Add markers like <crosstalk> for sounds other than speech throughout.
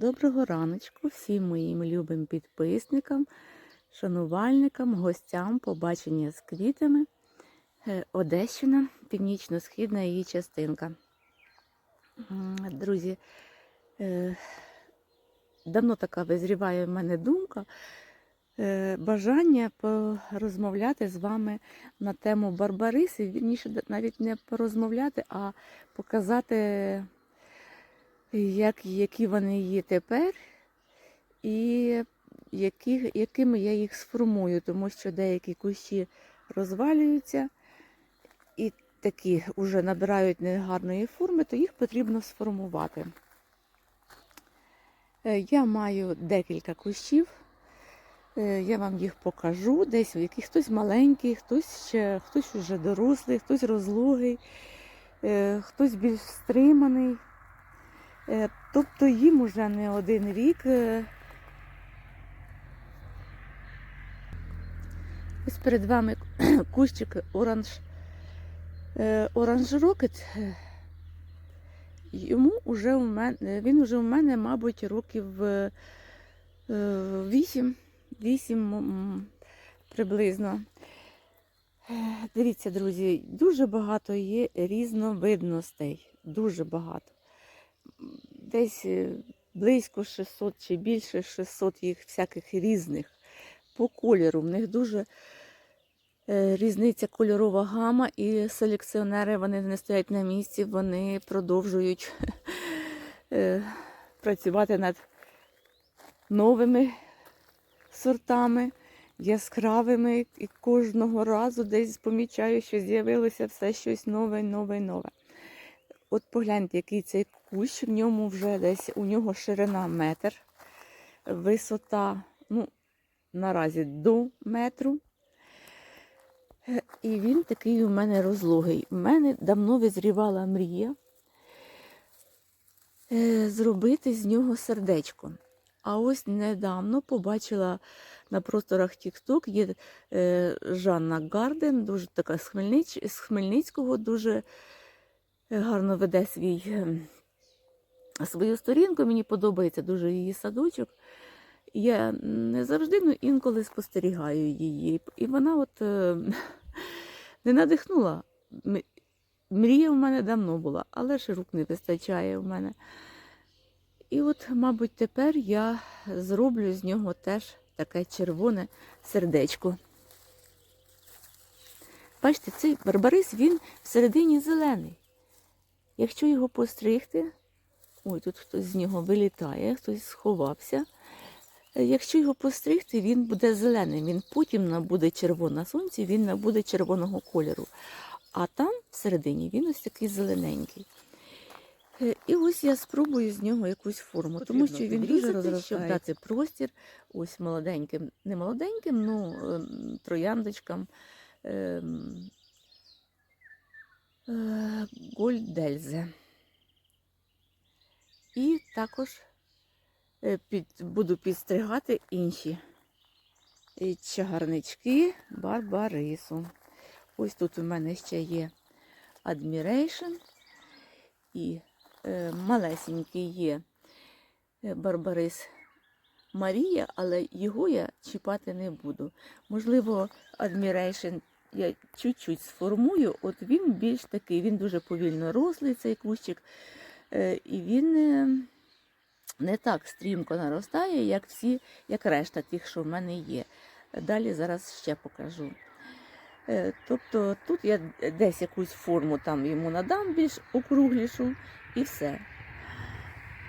Доброго раночку всім моїм любим підписникам, шанувальникам, гостям побачення з квітами. Е, Одещина, північно-східна її частинка. Друзі, е, давно така визріває в мене думка, е, бажання порозмовляти з вами на тему Барбариси. Вірніше, навіть не порозмовляти, а показати як, які вони є тепер, і які, якими я їх сформую, тому що деякі кущі розвалюються і такі вже набирають негарної форми, то їх потрібно сформувати. Е, Я маю декілька кущів, е, я вам їх покажу, десь які хтось маленький, хтось ще хтось вже дорослий, хтось розлогий, е, хтось більш стриманий. Е, Тобто їм уже не один рік. е. Ось перед вами <clears throat> кущик оранж, е, оранж рокет. Е, Йому уже у мене, він уже у мене, мабуть, років е, вісім, вісім м, приблизно. Дивіться, друзі, дуже багато є різновидностей. Дуже багато десь е, близько 600 чи більше 600 їх всяких різних по кольору. В них дуже е, різниця кольорова гама, і селекціонери вони не стоять на місці, вони продовжують <laughs> е, працювати над новими сортами. Яскравими і кожного разу десь помічаю, що з'явилося все щось нове, нове, нове. От погляньте, який цей кущ, в ньому вже десь у нього ширина метр, висота, ну, наразі до метру. І він такий у мене розлогий. У мене давно визрівала мрія е, зробити з нього сердечко. А ось недавно побачила на просторах TikTok є е, Жанна Гарден, дуже така з, Хмельницького, дуже гарно веде свій, ем, свою сторінку. Мені подобається дуже її садочок. Я не завжди, ну інколи спостерігаю її. І вона от е, <laughs> не надихнула. Мрія в мене давно була, але ж рук не вистачає в мене. І от, мабуть, тепер я зроблю з нього теж таке червоне сердечко. Бачите, цей барбарис, він всередині зелений. Якщо його постригти, ой, тут хтось з нього вилітає, хтось сховався. Е, Якщо його постригти, він буде зелений, він потім набуде червоне на сонці, він набуде червоного кольору. А там всередині він ось такий зелененький. Е, І ось я спробую з нього якусь форму, тому що він дуже розростається. щоб дати простір ось молоденьким, не молоденьким, ну ем, трояндочкам. ем, е, Гольдельзе. І також е, під, буду підстригати інші е, чагарнички барбарису. Ось тут у мене ще є Admiration і е, малесенький є е, барбарис Марія, але його я чіпати не буду. Можливо, Admiration я чуть-чуть сформую, от він більш такий, він дуже повільно рослий, цей кущик, і він е, не так стрімко наростає, як всі, як решта тих, що в мене є. Далі зараз ще покажу. Е, Тобто тут я десь якусь форму там йому надам більш округлішу і все.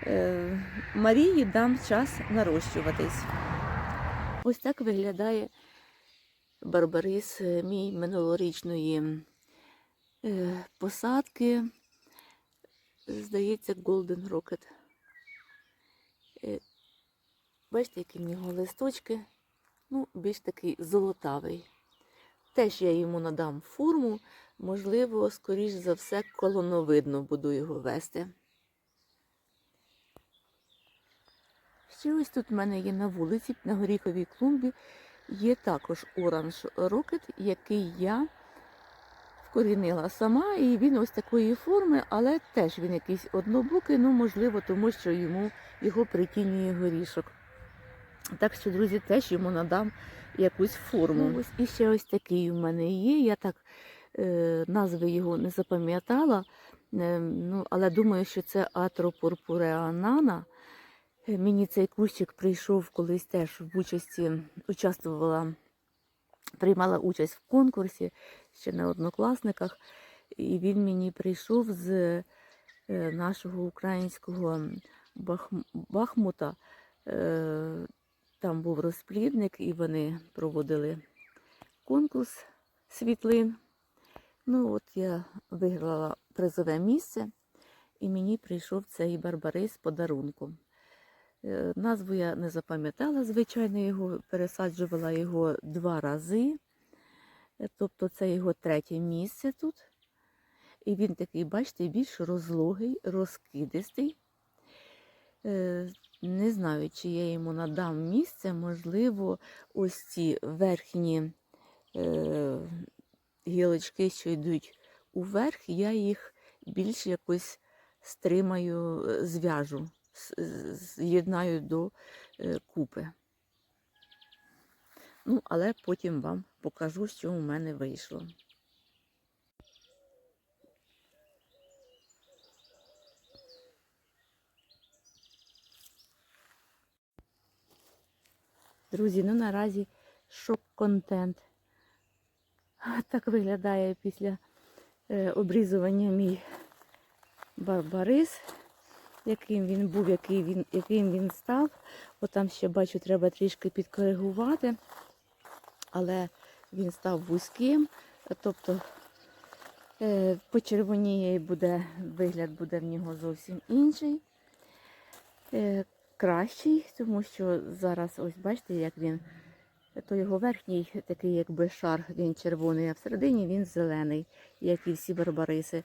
Е, Марії дам час нарощуватись. Ось так виглядає барбарис е, мій минулорічної е, посадки. Здається, Golden Rocket. Е, Бачите, які в нього листочки, ну, більш такий золотавий. Теж я йому надам форму, можливо, скоріш за все, колоновидно буду його вести. Ще ось тут в мене є на вулиці, на горіховій клумбі, є також оранж рокет, який я вкорінила сама, і він ось такої форми, але теж він якийсь однобокий, ну можливо, тому що йому його притінює горішок. Так що, друзі, теж йому надам якусь форму. Ну, ось і ще ось такий у мене є. Я так е, назви його не запам'ятала, е, ну, але думаю, що це атропурпуреанана. Е, Мені цей кущик прийшов колись теж в участі, участвувала, приймала участь в конкурсі ще на однокласниках, і він мені прийшов з е, нашого українського Бахмута. Е, Там був розплідник, і вони проводили конкурс світлин. Ну, от я виграла призове місце, і мені прийшов цей барбарис подарунком. Е, Назву я не запам'ятала, звичайно, його пересаджувала його два рази. Е, Тобто це його третє місце тут. І він такий, бачите, більш розлогий, розкидистий. Е, Не знаю, чи я йому надам місце, можливо, ось ці верхні гілочки, що йдуть уверх, я їх більш якось стримаю, зв'яжу, з'єднаю до е, купи. Ну, але потім вам покажу, що у мене вийшло. Друзі, ну наразі шок-контент. <laughs> Так виглядає після е, обрізування мій барбарис, яким він був, який він, яким він став. Отам ще бачу, треба трішки підкоригувати, але він став вузьким, тобто е, почервоніє і буде, вигляд буде в нього зовсім інший. Е, кращий, тому що зараз, ось бачите, як він, то його верхній такий якби шар, він червоний, а всередині він зелений, як і всі барбариси,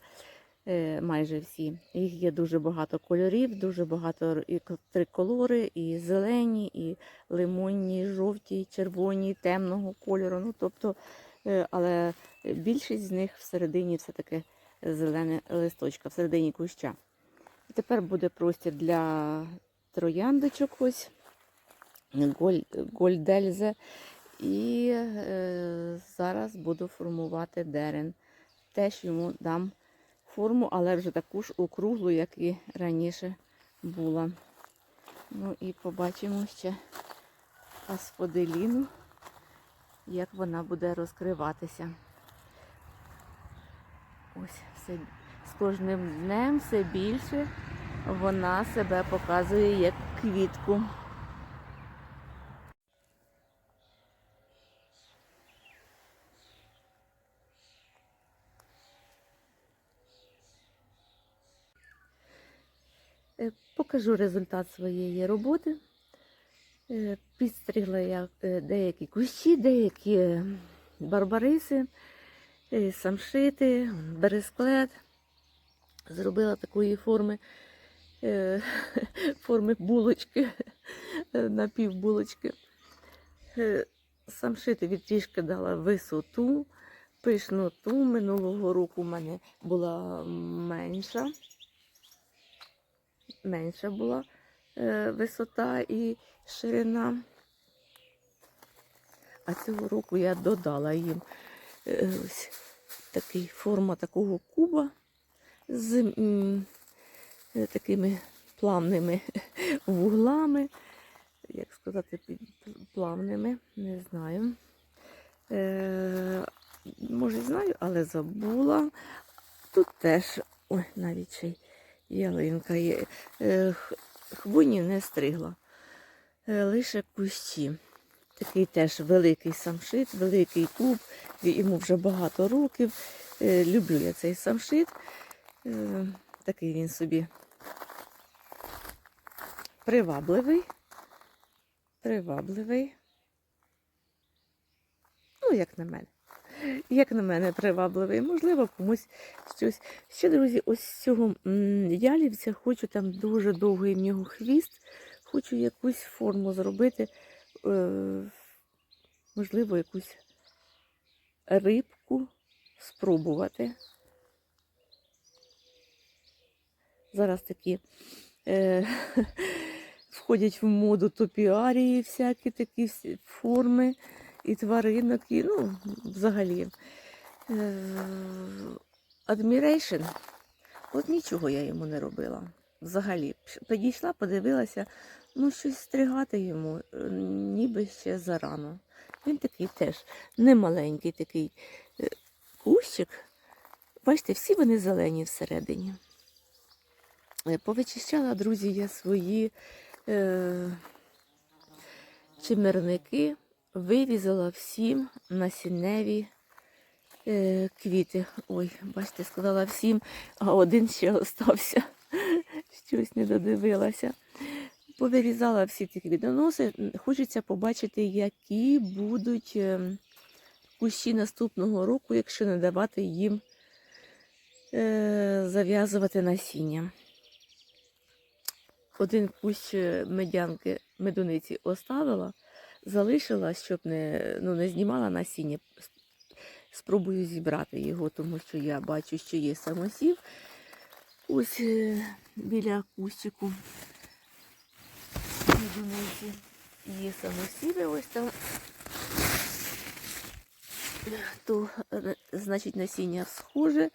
майже всі. Їх є дуже багато кольорів, дуже багато і триколори, і зелені, і лимонні, і жовті, і червоні, і темного кольору. Ну, тобто, е, але більшість з них всередині все-таки зелене листочка, всередині куща. І тепер буде простір для трояндочок ось, голь- гольдельзе. І е, зараз буду формувати дерен. Теж йому дам форму, але вже таку ж округлу, як і раніше була. Ну і побачимо ще асподеліну, як вона буде розкриватися. Ось все з кожним днем все більше вона себе показує як квітку. Е, Покажу результат своєї роботи. Е, Підстригла я е, деякі кущі, деякі е, барбариси, самшити, бересклет. Зробила такої форми, <laughs> форми булочки, напівбулочки. Самшити від трішки дала висоту, пишноту. Минулого року в мене була менша. Менша була е, висота і ширина. А цього року я додала їм е, ось такий форма такого куба з е, такими плавними <laughs> вуглами. Як сказати, плавними, не знаю. Е, може, знаю, але забула. Тут теж, ой, навіть ще й ялинка є. Е, х- хвойні не стригла. Е, лише кущі. Такий теж великий самшит, великий куб. Йому вже багато років. Е, люблю я цей самшит. Такий він собі привабливий. Привабливий. Ну, як на мене. Як на мене, привабливий. Можливо, комусь щось. Ще, друзі, ось з цього ялівця хочу там дуже довгий в нього хвіст. Хочу якусь форму зробити. Е, можливо, якусь рибку спробувати. Зараз такі е, <laughs> входять в моду топіарії, всякі такі форми і тваринок, і ну, взагалі. Е, Admiration. От нічого я йому не робила. Взагалі. Підійшла, подивилася, ну щось стригати йому, е, ніби ще зарано. Він такий теж немаленький такий е, кущик. Бачите, всі вони зелені всередині. Повичищала, друзі, я свої е, чимерники, вирізала всім насінневі е, квіти. Ой, бачите, сказала всім, а один ще остався. <laughs> Щось не додивилася. Повирізала всі ці квітоноси. Хочеться побачити, які будуть е, кущі наступного року, якщо не давати їм е, зав'язувати насіння. Один кущ е, медянки медуниці оставила, залишила, щоб не, ну, не знімала насіння. Спробую зібрати його, тому що я бачу, що є самосів. Ось е, біля кущику медуниці є самосіви, ось там. То, значить, насіння схоже.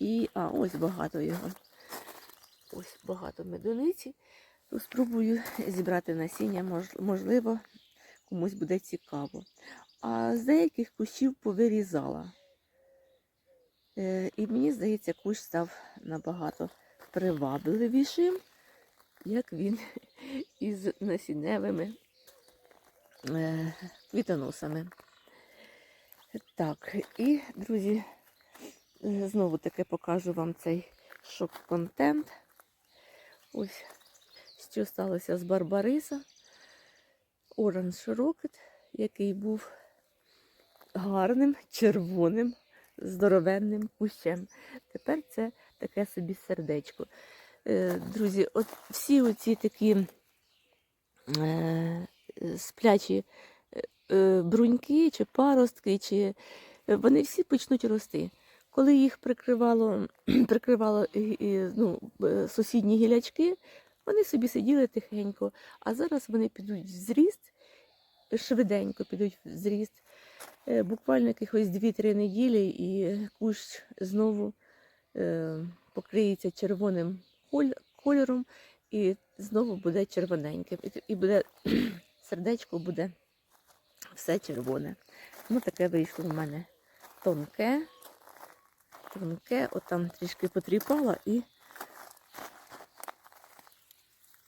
І, а, ось багато його. Ось багато медуниці. То спробую зібрати насіння, можливо, комусь буде цікаво. А з деяких кущів повирізала. Е, і мені здається, кущ став набагато привабливішим, як він <laughs> із насінневими е, квітоносами. Так, і, друзі, е, знову таки покажу вам цей шок-контент. Ось що сталося з Барбариса. Оранж Rocket, який був гарним, червоним, здоровенним кущем. Тепер це таке собі сердечко. Е, Друзі, от всі оці такі е, сплячі е, бруньки чи паростки, чи вони всі почнуть рости. Коли їх прикривало, <clears throat> прикривало ну, сусідні гілячки, вони собі сиділи тихенько, а зараз вони підуть в зріст, швиденько підуть в зріст. Е, Буквально якихось 2-3 неділі, і кущ знову е, покриється червоним кольором, і знову буде червоненьким. І, буде <clears throat> сердечко буде все червоне. Ну, таке вийшло в мене тонке, тонке, от там трішки потріпала і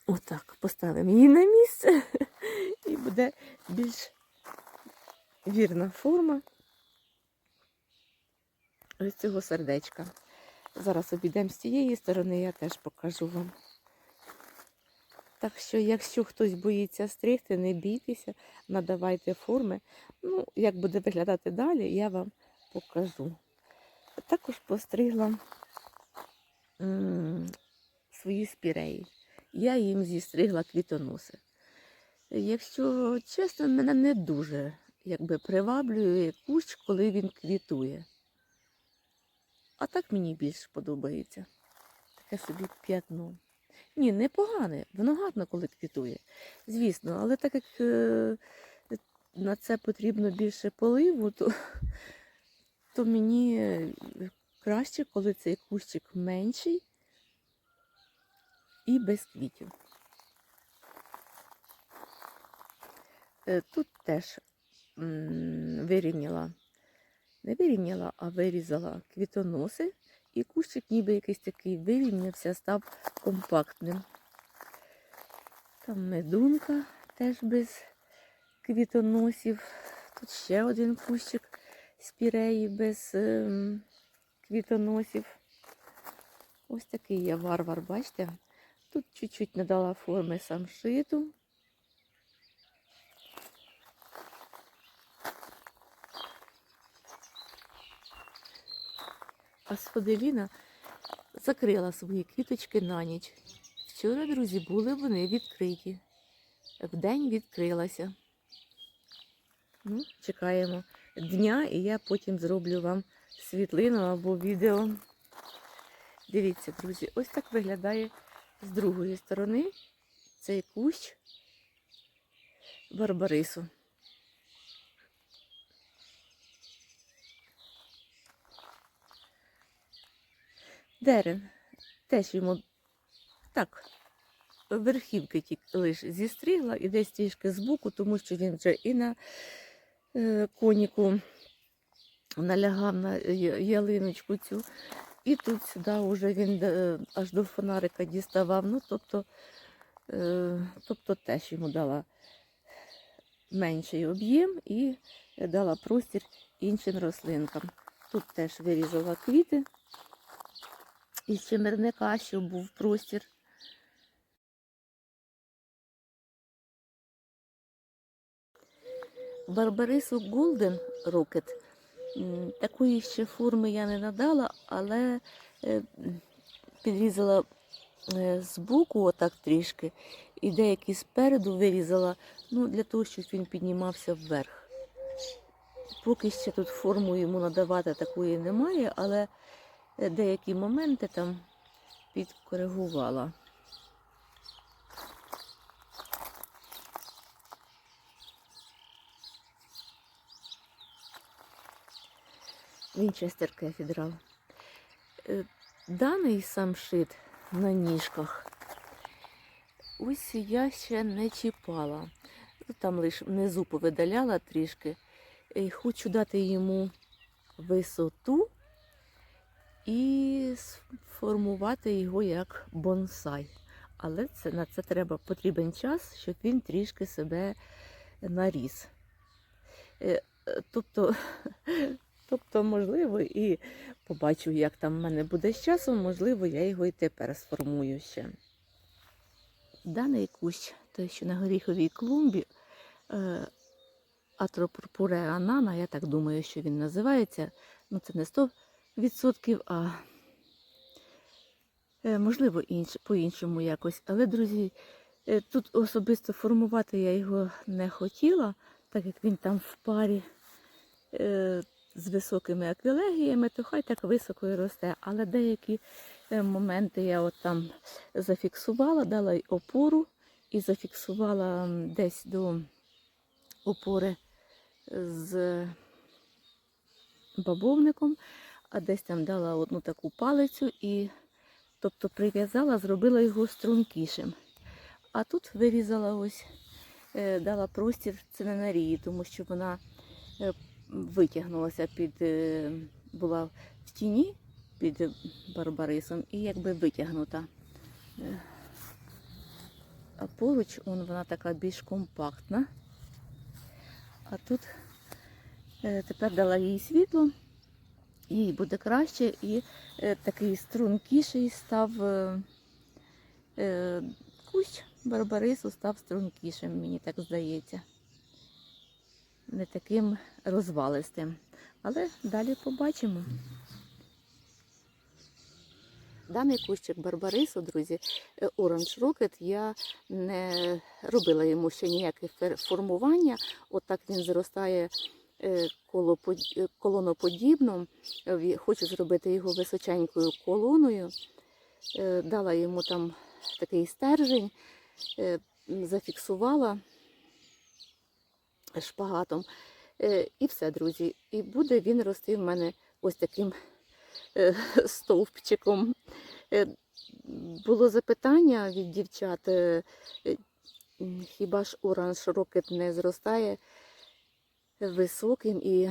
отак поставимо її на місце, і буде більш вірна форма ось цього сердечка. Зараз обійдемо з цієї сторони, я теж покажу вам. Так що, якщо хтось боїться стригти, не бійтеся, надавайте форми. Ну, як буде виглядати далі, я вам покажу. Також постригла свої спіреї. Я їм зістригла квітоноси. Якщо чесно, мене не дуже якби, приваблює кущ, коли він квітує. А так мені більш подобається. Таке собі п'ятно. Ні, непогане, воно гарно, коли квітує. Звісно, але так як е, на це потрібно більше поливу, то, то мені е, краще, коли цей кущик менший і без квітів. Е, Тут теж вирівняла, не вирівняла, а вирізала квітоноси, і кущик ніби якийсь такий вирівнявся, став компактним. Там медунка теж без квітоносів. Тут ще один кущик спіреї без ем, квітоносів. Ось такий я варвар, бачите? Тут чуть-чуть надала форми самшиту. А сфоделіна закрила свої квіточки на ніч. Вчора, друзі, були вони відкриті. Вдень відкрилася. Ну, чекаємо дня, і я потім зроблю вам світлину або відео. Дивіться, друзі, ось так виглядає з другої сторони цей кущ барбарису. Дерен теж йому так, верхівки тільки лише зістригла і десь трішки збоку, тому що він вже і на е, коніку налягав на ялиночку цю, і тут сюди вже він е, аж до фонарика діставав. Ну, тобто, е, тобто теж йому дала менший об'єм і дала простір іншим рослинкам. Тут теж вирізала квіти із чимерника, щоб був простір. Барбарису Golden Rocket. Такої ще форми я не надала, але е, підрізала е, збоку отак трішки, і деякі спереду вирізала, ну, для того, щоб він піднімався вверх. Поки ще тут форму йому надавати такої немає, але е, деякі моменти там підкоригувала. Вінчестер кефідрал. Е, Даний самшит на ніжках. Ось я ще не чіпала. Ну, Там лише внизу повидаляла трішки. І хочу дати йому висоту і сформувати його як бонсай. Але це, на це треба потрібен час, щоб він трішки себе наріс. Е, е, Тобто, <laughs> тобто, можливо, і побачу, як там в мене буде з часом, можливо, я його і тепер сформую ще. Даний кущ, той, що на горіховій клумбі, е, Атропурпуре анана, я так думаю, що він називається. Ну, це не 100%, а е, можливо, інш, по-іншому якось. Але, друзі, е, тут особисто формувати я його не хотіла, так як він там в парі е, з високими аквілегіями, то хай так високо і росте. Але деякі е, моменти я от там зафіксувала, дала опору і зафіксувала десь до опори з бабовником, а десь там дала одну таку палицю і тобто прив'язала, зробила його стрункішим. А тут вирізала ось, е, дала простір циненарії, тому що вона е, витягнулася під, е, була в тіні під барбарисом і якби витягнута. Е, А поруч он, вона така більш компактна. А тут е, тепер дала їй світло, їй буде краще, і такий стрункіший став кущ барбарису став стрункішим, мені так здається. Не таким розвалистим. Але далі побачимо. Даний кущик барбарису, друзі, е, Orange Rocket, я не робила йому ще ніяке формування. Отак він зростає е, е, колоноподібно. Хочу зробити його височенькою колоною. Дала йому там такий стержень, зафіксувала шпагатом. Е, І все, друзі. І буде він рости в мене ось таким е, <laughs> стовпчиком. Е, Було запитання від дівчат, хіба ж оранж рокет не зростає високим і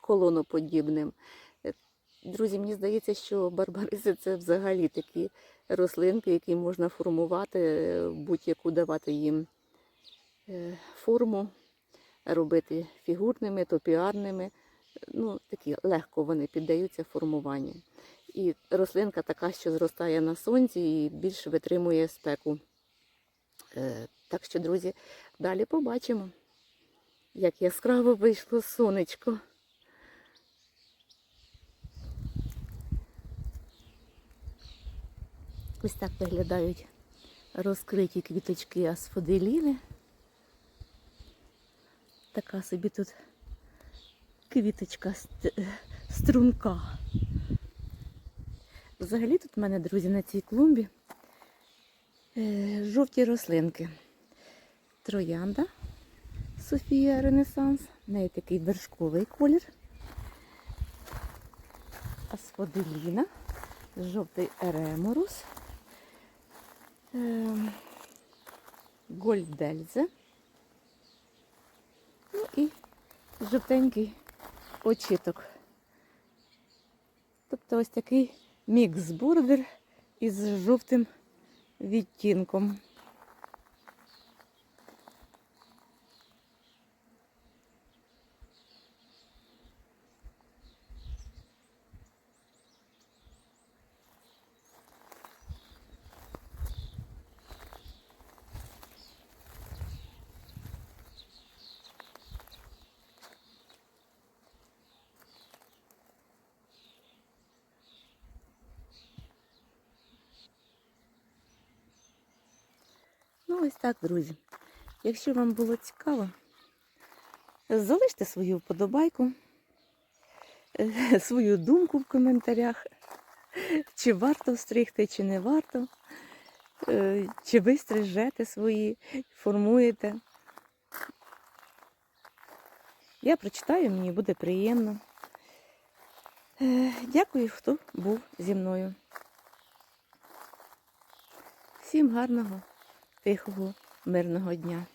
колоноподібним. Друзі, мені здається, що барбариси це взагалі такі рослинки, які можна формувати, будь-яку давати їм форму, робити фігурними, топіарними. Ну, такі легко вони піддаються формуванню. І рослинка така, що зростає на сонці і більш витримує спеку. Е, Так що, друзі, далі побачимо, як яскраво вийшло сонечко. Ось так виглядають розкриті квіточки асфоделіни. Така собі тут квіточка струнка. Взагалі тут в мене, друзі, на цій клумбі е, жовті рослинки. Троянда Софія Ренесанс. В неї такий вершковий колір. Асфоделіна, жовтий ереморус, ем, гольдельзе. Ну і жовтенький очіток. Тобто ось такий мікс бургер із жовтим відтінком. Ну, ось так, друзі. Якщо вам було цікаво, залиште свою вподобайку, <laughs> свою думку в коментарях, чи варто стригти, чи не варто, е, чи ви стрижете свої, формуєте. Я прочитаю, мені буде приємно. Е, Дякую, хто був зі мною. Всім гарного, тихого, мирного дня.